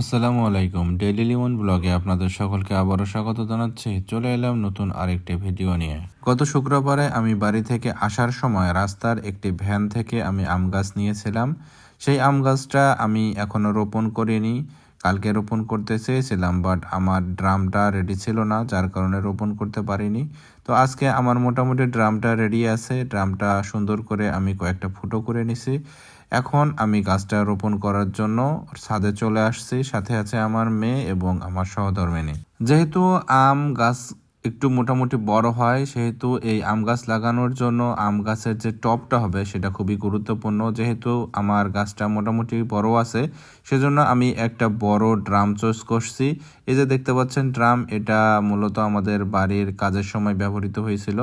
আসসালামু আলাইকুম। ডেইলি লিমন ব্লগে আপনাদের সকলকে আবারও স্বাগত জানাচ্ছি। চলে এলাম নতুন আরেকটি ভিডিও নিয়ে। গত শুক্রবারে আমি বাড়ি থেকে আসার সময় রাস্তার একটি ভ্যান থেকে আমি আম গাছ নিয়েছিলাম। সেই আম গাছটা আমি এখনও রোপণ করিনি। কালকে রোপণ করতে চেয়েছিলাম বাট আমার ড্রামটা রেডি ছিল না, যার কারণে রোপণ করতে পারিনি। তো আজকে আমার মোটামুটি ড্রামটা রেডি আছে, ড্রামটা সুন্দর করে আমি কয়েকটা ফুটো করে নিছি। এখন আমি গাছটা রোপণ করার জন্য ছাদে চলে আসছি, সাথে আছে আমার মেয়ে এবং আমার সহধর্মিনী। যেহেতু আম গাছ একটু মোটামুটি বড় হয়, সেহেতু এই আম গাছ লাগানোর জন্য আম গাছের যে টপটা হবে সেটা খুবই গুরুত্বপূর্ণ। যেহেতু আমার গাছটা মোটামুটি বড় আছে, সেজন্য আমি একটা বড় ড্রাম চয়েস করছি। এই যে দেখতে পাচ্ছেন ড্রাম, এটা মূলত আমাদের বাড়ির কাজের সময় ব্যবহৃত হয়েছিল।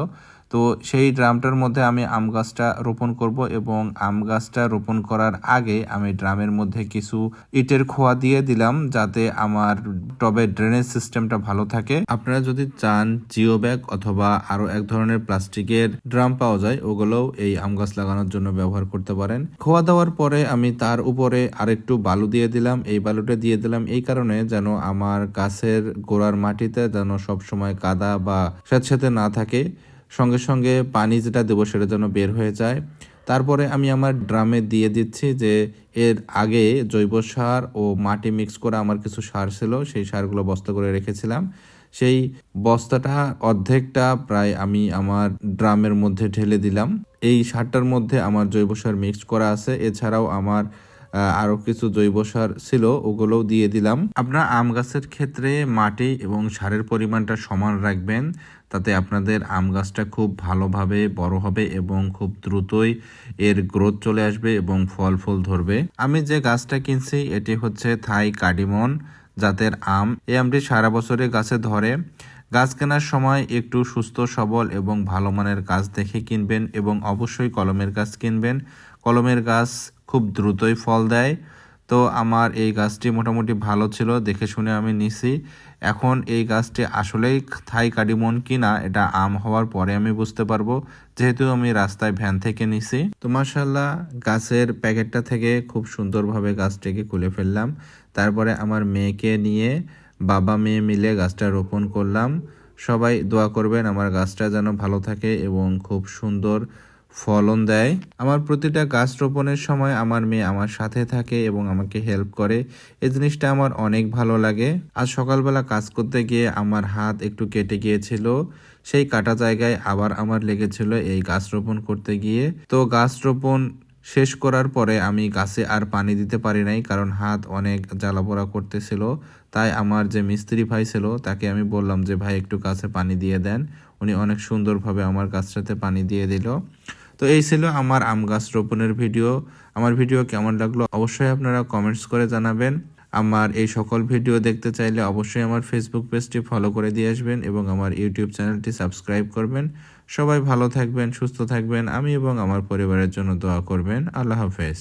তো সেই ড্রামটার মধ্যে আমি আম গাছটা রোপণ করব এবং আম গাছটা রোপণ করার আগে আমি ড্রামের মধ্যে কিছু ইটের খোয়া দিয়ে দিলাম, যাতে আমার টবের ড্রেনেজ সিস্টেমটা ভালো থাকে। আপনারা যদি চান জিও ব্যাগ অথবা আরও এক ধরনের প্লাস্টিকের ড্রাম পাওয়া যায়, ওগুলোও এই আম গাছ লাগানোর জন্য ব্যবহার করতে পারেন। খোয়া দেওয়ার পরে আমি তার উপরে আরেকটু বালু দিয়ে দিলাম। এই বালুটা দিয়ে দিলাম এই কারণে যেন আমার গাছের গোড়ার মাটিতে যেন সবসময় কাদা বা স্যাঁতস্যাঁতে না থাকে। সঙ্গে সঙ্গে পানি যেটা দেবো সেটা যেন বের হয়ে যায়। তারপরে আমি আমার ড্রামে দিয়ে দিচ্ছি যে এর আগে জৈব সার ও মাটি মিক্স করা আমার কিছু সার ছিল, সেই সারগুলো বস্তা করে রেখেছিলাম। সেই বস্তাটা অর্ধেকটা প্রায় আমি আমার ড্রামের মধ্যে ঢেলে দিলাম। এই সারটার মধ্যে আমার জৈব সার মিক্স করা আছে। এছাড়াও আমার আরও কিছু জৈব সার ছিল, ওগুলোও দিয়ে দিলাম। আপনারা আম গাছের ক্ষেত্রে মাটি এবং সারের পরিমাণটা সমান রাখবেন, তাতে আপনাদের আম গাছটা খুব ভালোভাবে বড় হবে এবং খুব দ্রুতই এর গ্রোথ চলে আসবে এবং ফল ফুল ধরবে। আমি যে গাছটা কিনছি, এটি হচ্ছে থাই কাডিমন জাতের আম এই আমটি সারা বছরে গাছে ধরে। গাছ কেনার সময় একটু সুস্থ, সবল এবং ভালো মানের গাছ দেখে কিনবেন এবং অবশ্যই কলমের গাছ কিনবেন। কলমের গাছ খুব দ্রুতই ফল দেয়। তো আমার এই গাছটি মোটামুটি ভালো ছিল, দেখে শুনে আমি নিছি। এখন এই গাছটি আসলেই থাই কাডিমন কিনা, এটা আম হওয়ার পরে আমি বুঝতে পারব, যেহেতু আমি রাস্তায় ভ্যান থেকে নিছি। তো মাসাল্লাহ গাছের প্যাকেটটা থেকে খুব সুন্দরভাবে গাছটিকে খুলে ফেললাম। তারপরে আমার মেয়েকে নিয়ে বাবা মেয়ে মিলে গাছটা রোপণ করলাম। সবাই দোয়া করবেন আমার গাছটা যেন ভালো থাকে এবং খুব সুন্দর ফলন দেয়। আমার প্রতিটা গাছ রোপণের সময় আমার মেয়ে আমার সাথে থাকে এবং আমাকে হেল্প করে। এই জিনিসটা আমার অনেক ভালো লাগে। আজ সকালবেলা কাজ করতে গিয়ে আমার হাত একটু কেটে গিয়েছিল। সেই কাটা জায়গায় আবার আমার লেগেছিল এই গাছ রোপণ করতে গিয়ে। তো গাছ রোপণ শেষ করার পরে আমি গাছে আর পানি দিতে পারি নাই কারণ হাত অনেক জ্বালাপোড়া করতেছিল। তাই আমার যে মিস্ত্রি ভাই ছিল, তাকে আমি বললাম যে, ভাই, একটু গাছে পানি দিয়ে দেন। উনি অনেক সুন্দরভাবে আমার গাছটাতে পানি দিয়ে দিল। তো এই ছিল আমার আম গাছ রোপণের ভিডিও। আমার ভিডিও কেমন লাগল অবশ্যই আপনারা কমেন্টস করে জানাবেন। আমার এই সকল ভিডিও দেখতে চাইলে অবশ্যই আমার ফেসবুক পেজটি ফলো করে দিয়ে আসবেন এবং আমার ইউটিউব চ্যানেলটি সাবস্ক্রাইব করবেন। সবাই ভালো থাকবেন, সুস্থ থাকবেন। আমি এবং আমার পরিবারের জন্য দোয়া করবেন। আল্লাহ হাফেজ।